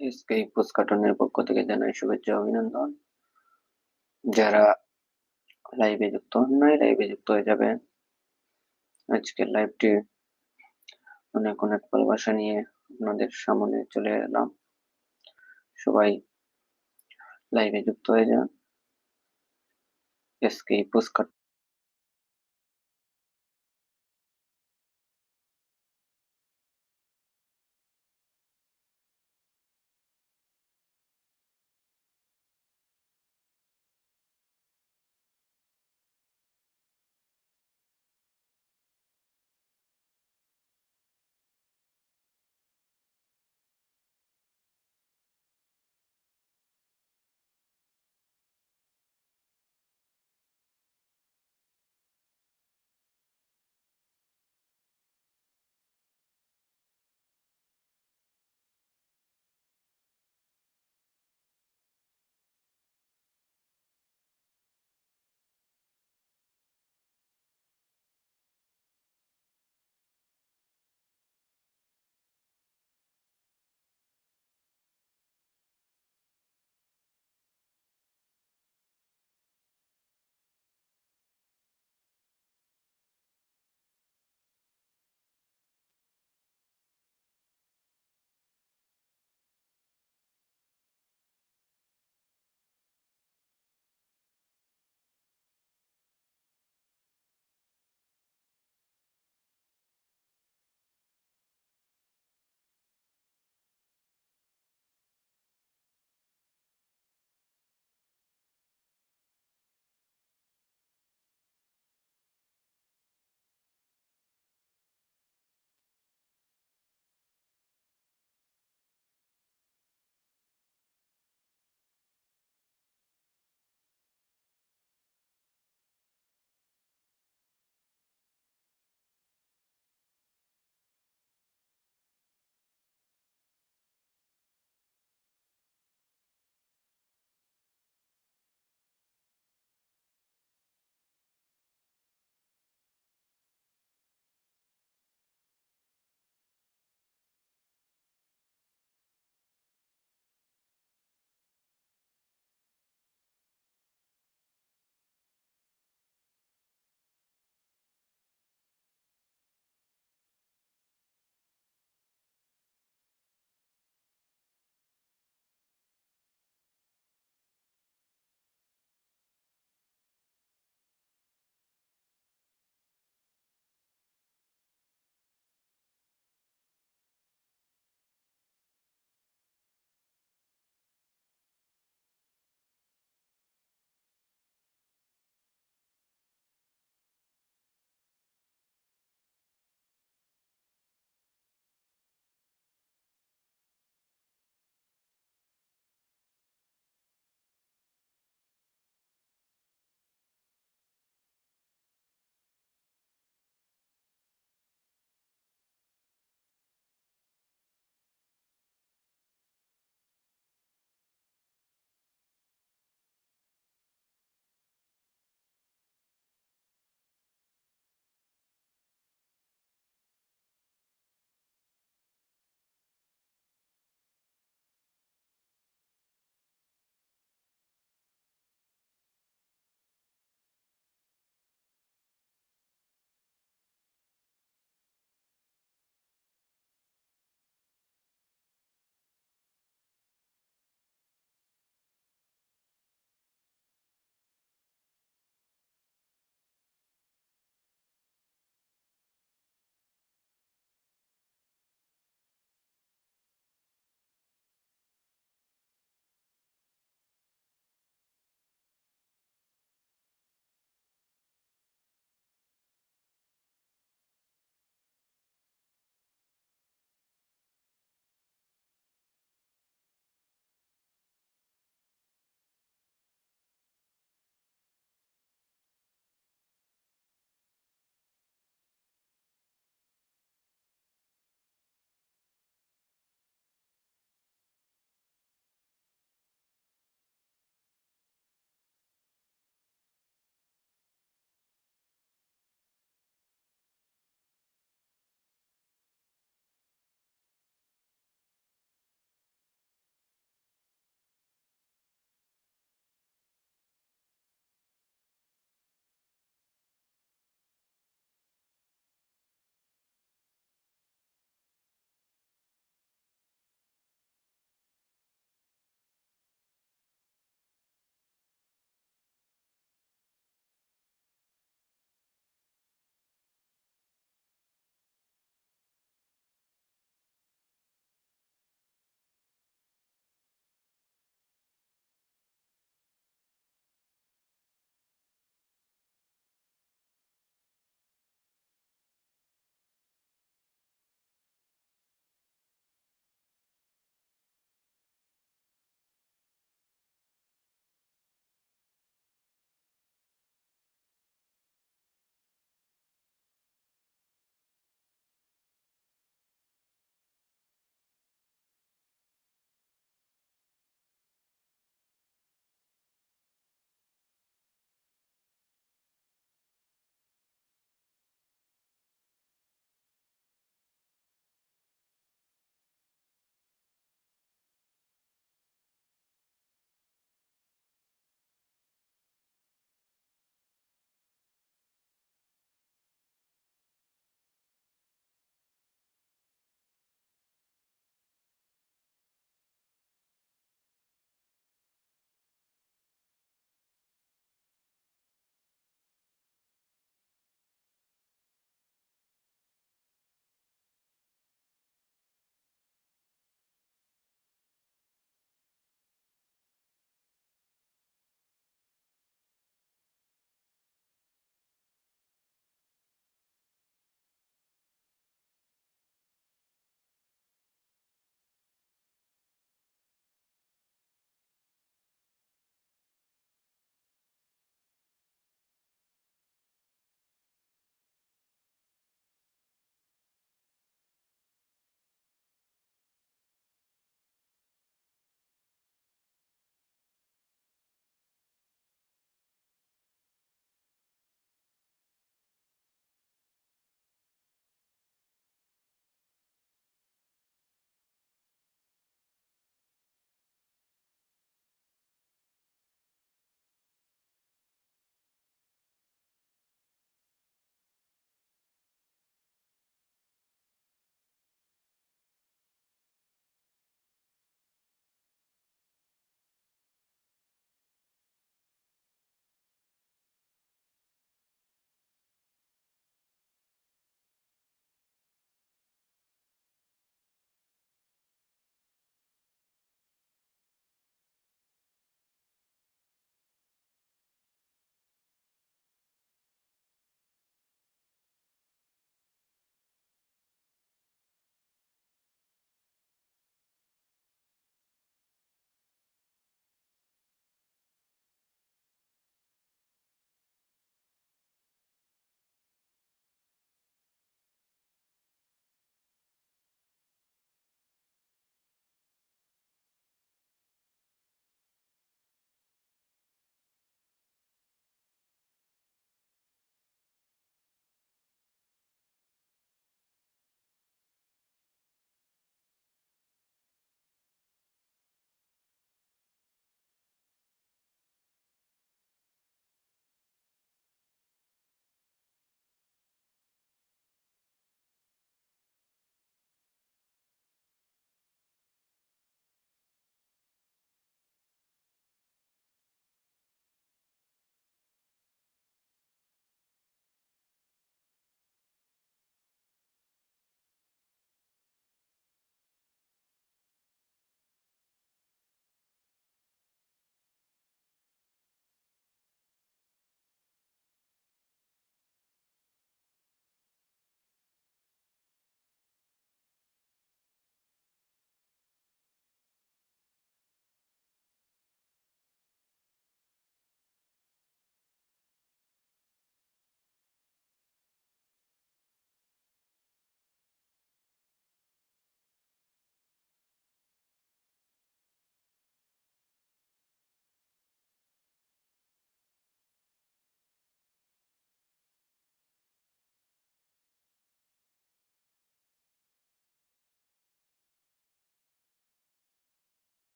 এসকেই পোস্টকার্টনের পক্ষ থেকে জানাই শুভেচ্ছা অভিনন্দন। যারা লাইভে যুক্ত হন নাই লাইভে যুক্ত হয়ে যাবেন। আজকের লাইভটি অনেক অনেক ভালোবাসা নিয়ে আপনাদের সামনে চলে এলাম। সবাই লাইভে যুক্ত হয়ে যান। এসকে পোস্টকার্ট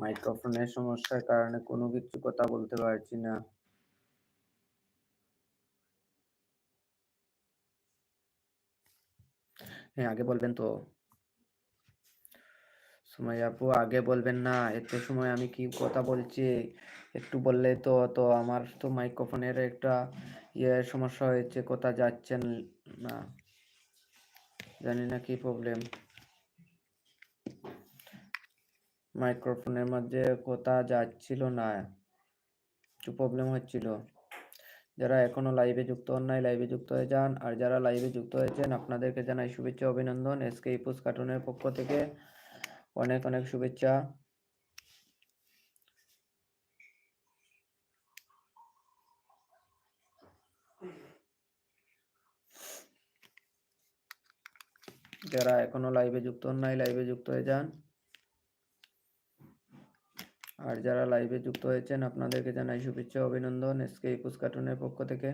মাইক্রোফোনের সমস্যার কারণে কোনো কিছু কথা বলতে পারছি না। হ্যাঁ আগে বলবেন তো। সময় আপু, আগে বলবেন না, এত সময় আমি কি কথা বলছি? একটু বললে তো তো আমার তো মাইক্রোফোনের একটা ইয়ে সমস্যা হয়েছে, কথা যাচ্ছেন না? জানি না কি প্রবলেম মাইক্রোফোনের মধ্যে কথা যাচ্ছিল না। একটু প্রবলেম হচ্ছিল। যারা এখনও লাইভে যুক্ত হন নাই লাইভে যুক্ত হয়ে যান। আর যারা লাইভে যুক্ত হয়েছেন, আপনাদেরকে জানাই শুভেচ্ছা, অভিনন্দন। এসকে ইপুস কার্টুনের পক্ষ থেকে অনেক অনেক শুভেচ্ছা। যারা এখনও লাইভে যুক্ত হন নাই লাইভে যুক্ত হয়ে যান। আর যারা লাইভে যুক্ত হয়েছেন আপনাদেরকে জানাই শুভেচ্ছা অভিনন্দন এসকে ইপুস কার্টুনের পক্ষ থেকে।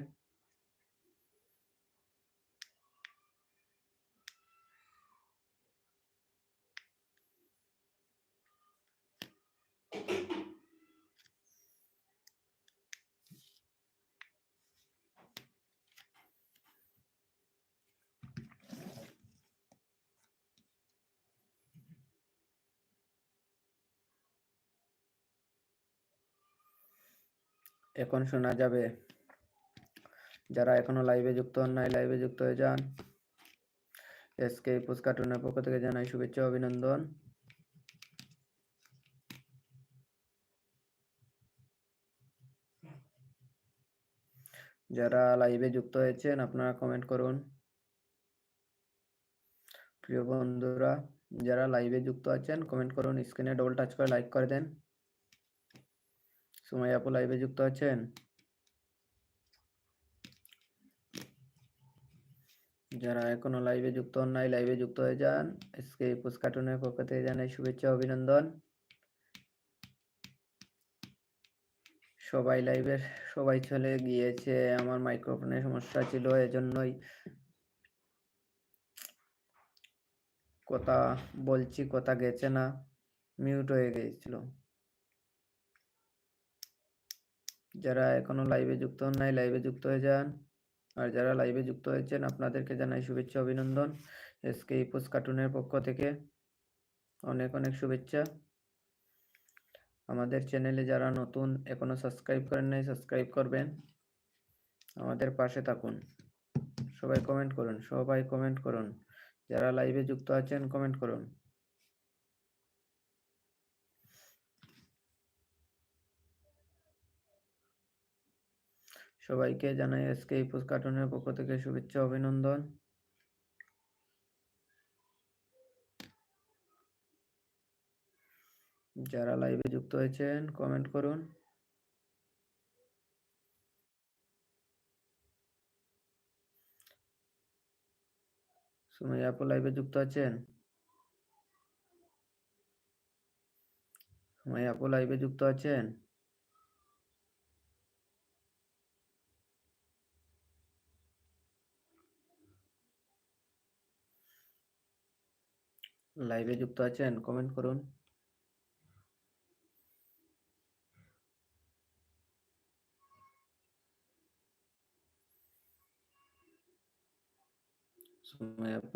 এখন শোনা যাবে। যারা এখনও লাইভে যুক্ত হন নাই লাইভে যুক্ত হয়ে যান। এসকে পুস কার্টুনের পক্ষ থেকে জানাই শুভেচ্ছা, অভিনন্দন। যারা লাইভে যুক্ত হয়েছেন, আপনারা কমেন্ট করুন। প্রিয় বন্ধুরা, যারা লাইভে যুক্ত আছেন কমেন্ট করুন। স্ক্রিনে ডবল টাচ করে লাইক করে দেন। সময় আপু লাইভে যুক্ত আছেন? যারা এখনও লাইভে যুক্ত হন নাই লাইভে যুক্ত হয়ে যান। এসকে পুস কার্টুনের পক্ষ থেকে জানাই শুভেচ্ছা, অভিনন্দন। সবাই লাইভের সবাই চলে গিয়েছে। আমার মাইক্রোফোনের সমস্যা ছিল, এজন্যই কথা বলছি, কথা গেছে না মিউট হয়ে গিয়েছিল। যারা এখনও লাইভে যুক্ত হন নাই লাইভে যুক্ত হয়ে যান। আর যারা লাইভে যুক্ত হয়েছেন, আপনাদেরকে জানাই শুভেচ্ছা, অভিনন্দন। এসকে ইপোস কার্টুনের পক্ষ থেকে অনেক অনেক শুভেচ্ছা। আমাদের চ্যানেলে যারা নতুন, এখনও সাবস্ক্রাইব করেন নাই সাবস্ক্রাইব করবেন। আমাদের পাশে থাকুন। সবাই কমেন্ট করুন, সবাই কমেন্ট করুন। যারা লাইভে যুক্ত আছেন কমেন্ট করুন। সবাইকে জানাই আজকে ইপুস কার্টুনের পক্ষ থেকে শুভেচ্ছা, অভিনন্দন। যারা লাইভে যুক্ত হয়েছেন কমেন্ট করুন। সুমাই, আপু লাইভে যুক্ত আছেন? সুমাই, আপু লাইভে যুক্ত আছেন? লাইভে যুক্ত আছেন কমেন্ট করুন।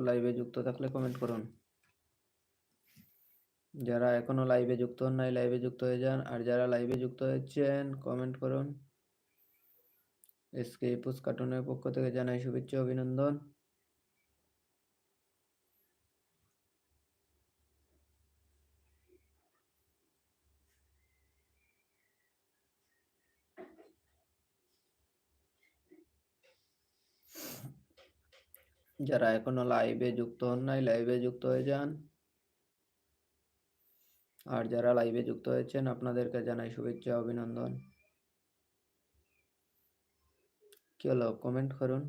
লাইভে যুক্ত থাকলে কমেন্ট করুন। যারা এখনও লাইভে যুক্ত হন নাই লাইভে যুক্ত হয়ে যান। আর যারা লাইভে যুক্ত হয়েছেন কমেন্ট করুন। এসকে পুস কার্টুনের পক্ষ থেকে জানাই শুভেচ্ছা, অভিনন্দন। যারা এখনও লাইভে যুক্ত হন নাই লাইভে যুক্ত হয়ে যান। আর যারা লাইভে যুক্ত হয়েছেন, আপনাদেরকে জানাই শুভেচ্ছা, অভিনন্দন। কি হলো? কমেন্ট করুন।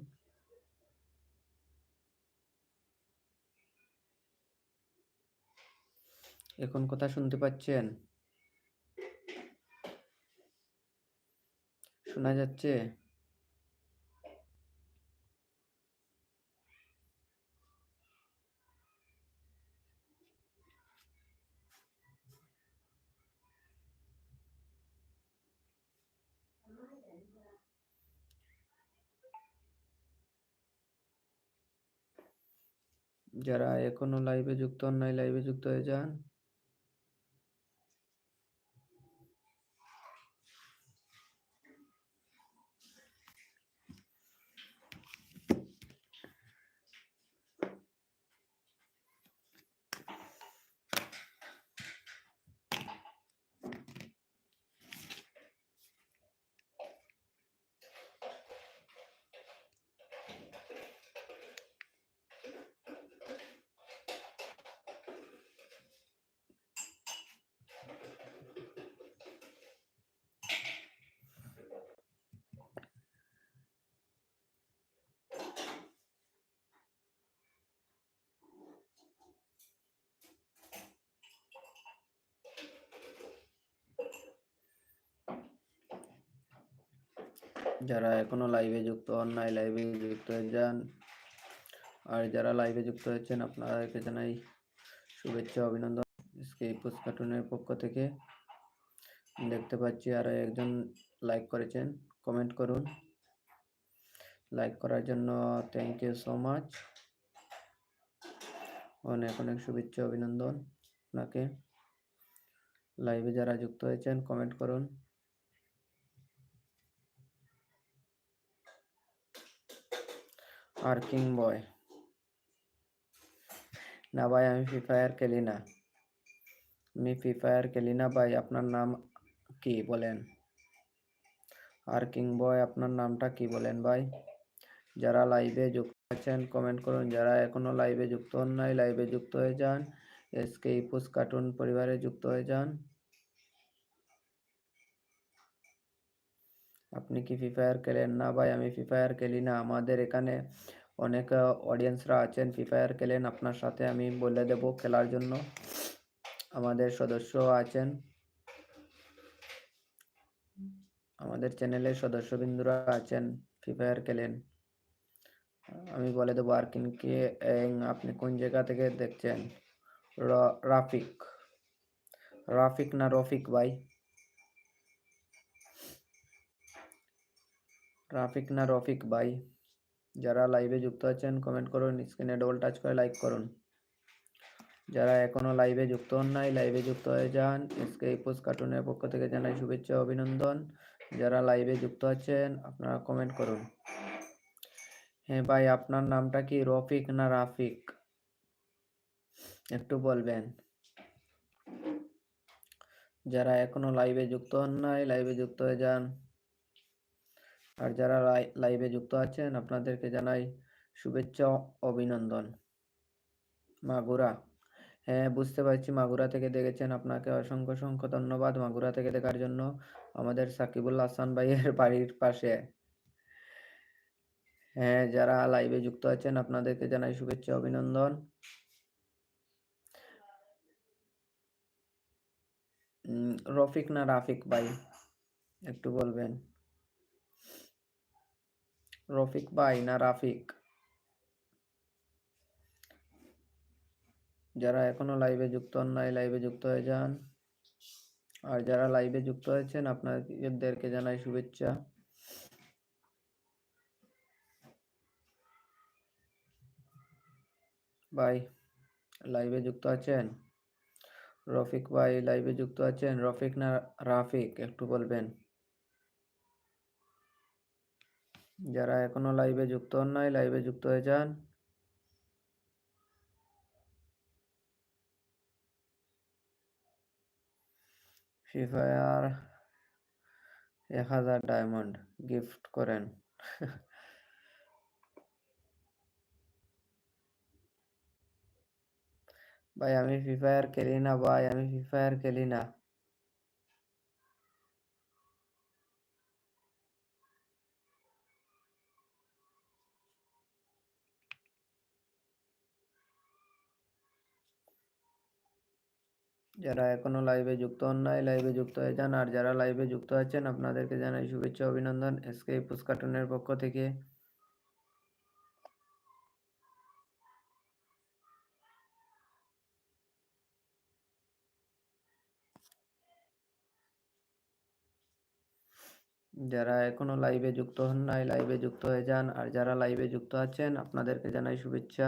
এখন কথা শুনতে পাচ্ছেন? শোনা যাচ্ছে? যারা এখনও লাইভে যুক্ত হন নাই লাইভে যুক্ত হয়ে যান যারা এখনও লাইভে যুক্ত হন নাই লাইভে যুক্ত হয়ে যান। আর যারা লাইভে যুক্ত হয়েছেন, আপনাদেরকে জানাই শুভেচ্ছা, অভিনন্দন। স্কেপুস কার্টুনের পক্ষ থেকে দেখতে পাচ্ছি আরও একজন লাইক করেছেন। কমেন্ট করুন। লাইক করার জন্য থ্যাংক ইউ সো মাচ অনেক অনেক শুভেচ্ছা, অভিনন্দন আপনাকে। লাইভে যারা যুক্ত হয়েছেন কমেন্ট করুন। আর কিং বয়। না ভাই, আমি ফ্রি ফায়ার খেলি না। আমি ফ্রি ফায়ার খেলি না ভাই, আপনার নাম কি বলেন? আর কিং বয়, আপনার নামটা কি বলেন ভাই? যারা লাইভে যুক্ত আছেন কমেন্ট করুন। যারা এখনও লাইভে যুক্ত হন নাই লাইভে যুক্ত হয়ে যান। এসকে ইপুস কার্টুন পরিবারে যুক্ত হয়ে যান। আপনি কি ফ্রি ফায়ার খেলেন? না ভাই, আমি ফ্রি ফায়ার খেলি না। আমাদের এখানে অনেক অডিয়েন্সরা আছেন। ফ্রি ফায়ার খেলেন। আপনার সাথে আমি বলে দেব খেলার জন্য। আমাদের সদস্য আছেন। আমাদের চ্যানেলের সদস্যবৃন্দরা আছেন। ফ্রি ফায়ার খেলেন। আমি বলে দেবো আর কিনকে আপনি কোন জায়গা থেকে দেখছেন? রাফিক। রাফিক না রফিক ভাই? রাফিক না রফিক ভাই যারা লাইভে যুক্ত আছেন কমেন্ট করুন স্ক্রিনে ডবল টাচ করে লাইক করুন। যারা এখনও লাইভে যুক্ত হন নাই লাইভে যুক্ত হয়ে যান। এসকে ইপোস কার্টুনের পক্ষ থেকে জানাই শুভেচ্ছা, অভিনন্দন। যারা লাইভে যুক্ত আছেন, আপনারা কমেন্ট করুন। হ্যাঁ ভাই, আপনার নামটা কি? রফিক না রাফিক একটু বলবেন। যারা এখনও লাইভে যুক্ত হন নাই লাইভে যুক্ত হয়ে যান। আর যারা লাইভে যুক্ত আছেন, আপনাদেরকে জানাই শুভেচ্ছা অভিনন্দন। মাগুরা। হ্যাঁ বুঝতে পারছি মাগুরা থেকে দেখেছেন। আপনাকে অসংখ্য অসংখ্য ধন্যবাদ মাগুরা থেকে দেখার জন্য আমাদের সাকিবুল হাসান ভাইয়ের বাড়ির পাশে। হ্যাঁ যারা লাইভে যুক্ত আছেন, আপনাদেরকে জানাই শুভেচ্ছা, অভিনন্দন। রফিক না রাফিক ভাই? একটু বলবেন। রফিক ভাই না রাফিক? যারা এখনও লাইভে যুক্ত হন নাই লাইভে যুক্ত হয়ে যান। আর যারা লাইভে যুক্ত হয়েছেন, আপনাদেরকে জানাই শুভেচ্ছা। ভাই লাইভে যুক্ত আছেন? রফিক ভাই লাইভে যুক্ত আছেন? রফিক না রাফিক? একটু বলবেন। যারা এখনও লাইভে যুক্ত হন নাই লাইভে যুক্ত হয়ে যান। ফ্রি ফায়ার এক হাজার ডায়মন্ড গিফট করেন। ভাই, আমি ফ্রি ফায়ার খেলি না, ভাই, আমি ফ্রি ফায়ার খেলি না। যারা এখনও লাইভে যুক্ত হন নাই লাইভে যুক্ত হয়ে যান। আর যারা লাইভে যুক্ত আছেন, আপনাদেরকে জানাই শুভেচ্ছা, অভিনন্দন। এসকে পুস্কাটনের পক্ষ থেকে। যারা এখনও লাইভে যুক্ত হন নাই লাইভে যুক্ত হয়ে যান। আর যারা লাইভে যুক্ত আছেন, আপনাদেরকে জানাই শুভেচ্ছা।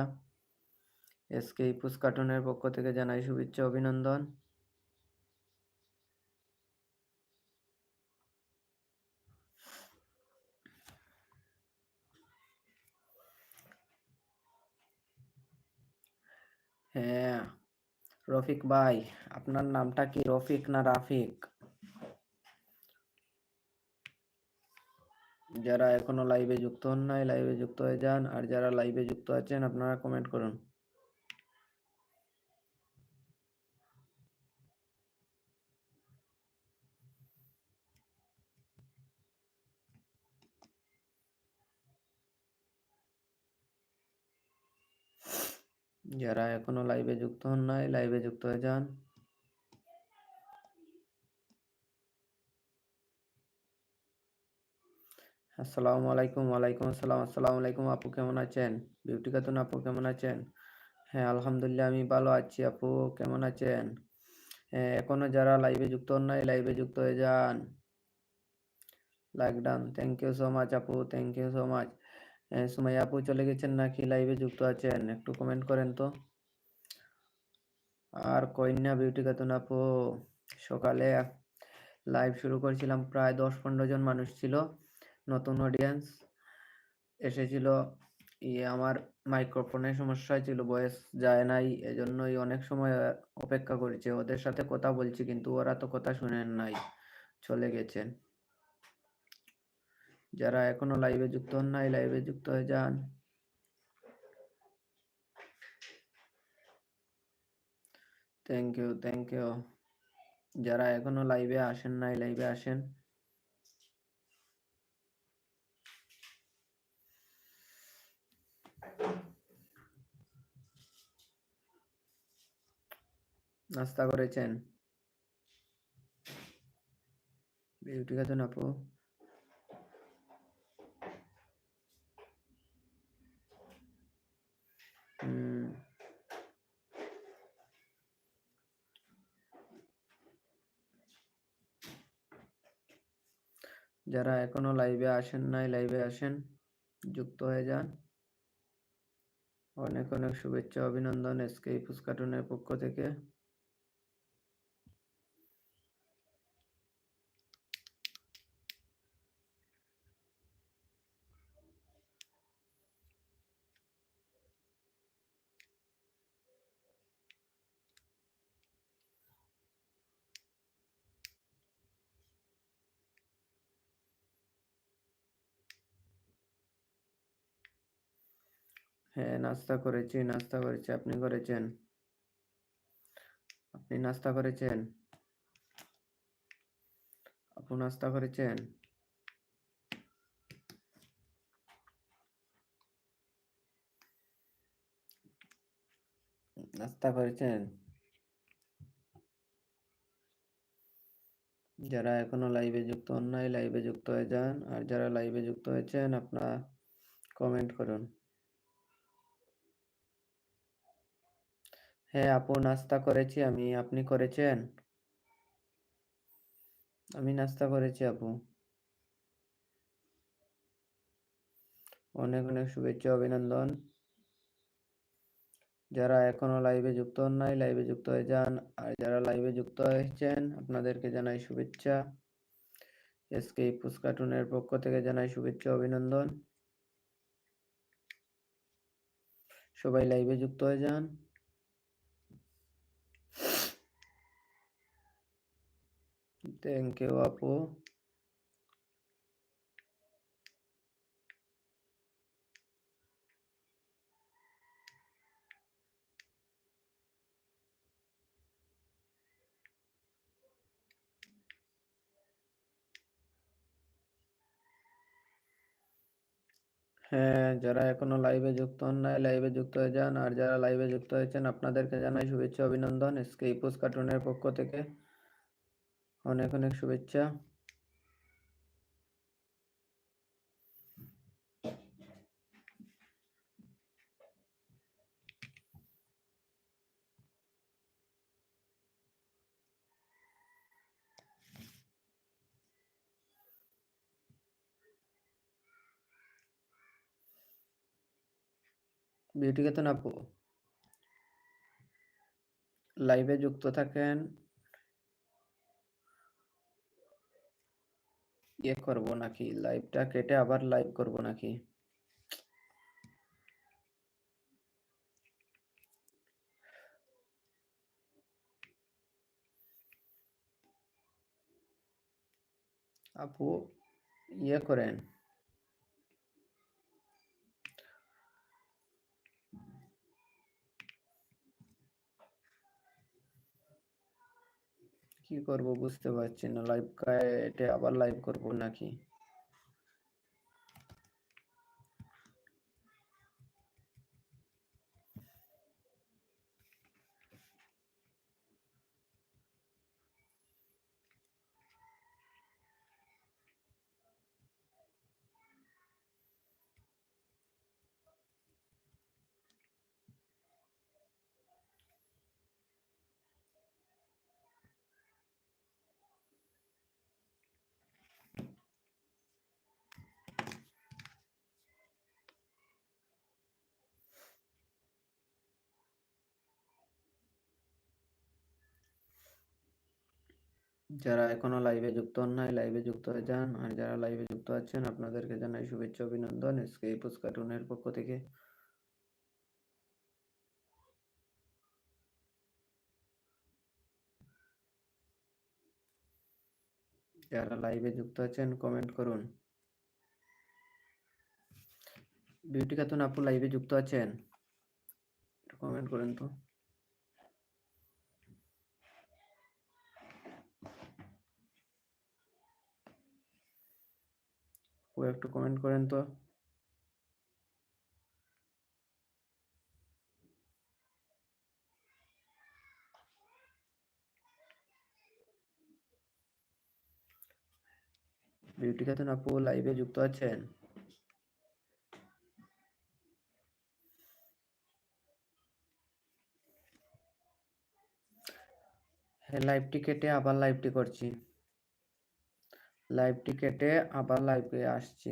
এসকে ইপুস কার্টুনের পক্ষ থেকে জানাই শুভেচ্ছা, অভিনন্দন। হ্যাঁ। রফিক ভাই, আপনার নামটা কি? রফিক না রাফিক? যারা এখনও লাইভে যুক্ত হন নাই লাইভে যুক্ত হয়ে যান। আর যারা লাইভে যুক্ত আছেন, আপনারা কমেন্ট করুন। যারা এখনও লাইভে যুক্ত হন নাই লাইভে যুক্ত হয়ে যান। আসসালামু আলাইকুম, ওয়ালাইকুম আসসালাম, আসসালামু আলাইকুম, আপু কেমন আছেন? বিউটি খাতুন আপু কেমন আছেন? হ্যাঁ আলহামদুলিল্লাহ, আমি ভালো আছি আপু, কেমন আছেন? হ্যাঁ এখনও যারা লাইভে যুক্ত হন নাই লাইভে যুক্ত হয়ে যান। Like done thank you so much আপু thank you so much Sumaiya আপু চলে গেছেন নাকি? লাইভে যুক্ত আছেন? একটু কমেন্ট করেন তো। আর কন্যা বিউটি খাতুন আপু, সকালে লাইভ শুরু করেছিলাম, প্রায় দশ পনেরো জন মানুষ ছিল, নতুন অডিয়েন্স এসেছিল। ইয়ে আমার মাইক্রোফোনের সমস্যা ছিল ভয়েস যায় নাই, এজন্যই অনেক সময় অপেক্ষা করেছে। ওদের সাথে কথা বলছি, কিন্তু ওরা তো কথা শুনেন নাই, চলে গেছেন। যারা এখনও লাইভে যুক্ত হন নাই লাইভে যুক্ত হয়ে যান। থ্যাংক ইউ থ্যাংক ইউ যারা এখনও লাইভে আসেন নাই লাইভে আসেন। নাস্তা করেছেন। বিউটি খাতুন আপু। যারা এখনও লাইভে আসেন নাই লাইভে আসেন, যুক্ত হয়ে যান। অনেক অনেক শুভেচ্ছা, অভিনন্দন এসকে ইপুস কার্টুনের পক্ষ থেকে হ্যাঁ নাস্তা করেছি নাস্তা করেছি। আপনি করেছেন? আপনি নাস্তা করেছেন? আপু নাস্তা করেছেন? নাস্তা করেছেন? যারা এখনও লাইভে যুক্ত অন্যায় লাইভে যুক্ত হয়ে যান। আর যারা লাইভে যুক্ত হয়েছেন, আপনারা কমেন্ট করুন। হ্যাঁ আপু নাস্তা করেছি আমি। আপনি করেছেন? আমি নাস্তা করেছি, আপু। অনেক অনেক শুভেচ্ছা, অভিনন্দন। যারা এখনও লাইভে যুক্ত হন নাই লাইভে যুক্ত হয়ে যান। আর যারা লাইভে যুক্ত হয়েছেন, আপনাদেরকে জানাই শুভেচ্ছা। এসকে পুস্কাটুনের পক্ষ থেকে জানাই শুভেচ্ছা, অভিনন্দন। সবাই লাইভে যুক্ত হয়ে যান। থ্যাংক ইউ আপু হ্যাঁ যারা এখনও লাইভে যুক্ত হন নাই লাইভে যুক্ত হয়ে যান। আর যারা লাইভে যুক্ত হয়েছেন, আপনাদেরকে জানাই শুভেচ্ছা, অভিনন্দন। এসকে ইপোস কার্টুনের পক্ষ থেকে। অনেক অনেক শুভেচ্ছা। বিউটি কেতন আপু লাইভে যুক্ত থাকেন। ইয়ে করব নাকি? লাইভটা কেটে আবার লাইভ করব নাকি? আপু ইয়ে করেন। কি করব বুঝতে পারছি না। লাইভ এটা আবার লাইভ করব নাকি? যারা এখনও লাইভে যুক্ত হন নাই লাইভে যুক্ত হয়ে যান। আর যারা লাইভে যুক্ত আছেন, আপনাদেরকে জানাই শুভেচ্ছা, অভিনন্দন এসকে কার্টুনের পক্ষ থেকে। যারা লাইভে যুক্ত আছেন কমেন্ট করুন। বিউটি খাতুন আপু লাইভে যুক্ত আছেন? কমেন্ট করেন তো। একটু কমেন্ট করেন তো। বিউটি খাতুন আপু লাইভে যুক্ত আছেন? হ্যাঁ লাইভটি কেটে আবার লাইভটি করছি। লাইভটি কেটে আবার লাইভে আসছি।